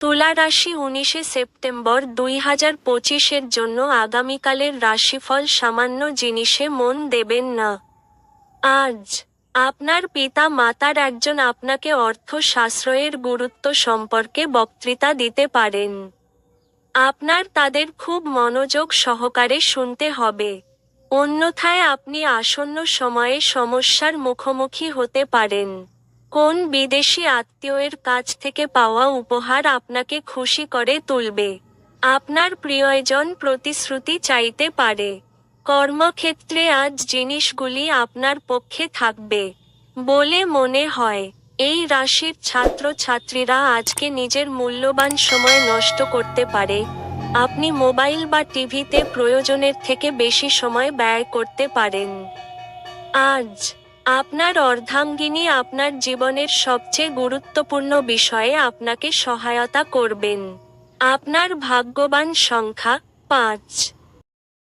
তুলা রাশি উনিশে সেপ্টেম্বর দুই হাজার পঁচিশের জন্য আগামীকালের রাশিফল সামান্য জিনিসে মন দেবেন না। আজ, আপনার পিতা মাতার একজন আপনাকে অর্থ সাশ্রয়ের গুরুত্ব সম্পর্কে বক্তৃতা দিতে পারেন। আপনার তাদের খুব মনোযোগ সহকারে শুনতে হবে। অন্যথায় আপনি আসন্ন সময়ে সমস্যার মুখোমুখি হতে পারেন। কোন বিদেশি আত্মীয়ের কাছ থেকে পাওয়া উপহার আপনাকে খুশি করে তুলবে? আপনার প্রিয়জন প্রতিশ্রুতি চাইতে পারে। কর্মক্ষেত্রে আজ জিনিসগুলি আপনার পক্ষে থাকবে বলে মনে হয়। এই রাশির ছাত্রছাত্রীরা আজকে নিজের মূল্যবান সময় নষ্ট করতে পারে। আপনি মোবাইল বা টিভিতে প্রয়োজনের থেকে বেশি সময় ব্যয় করতে পারেন। আজ আপনার অর্ধাঙ্গিনী আপনার জীবনের সবচেয়ে গুরুত্বপূর্ণ বিষয়ে আপনাকে সহায়তা করবেন। আপনার ভাগ্যবান সংখ্যা পাঁচ।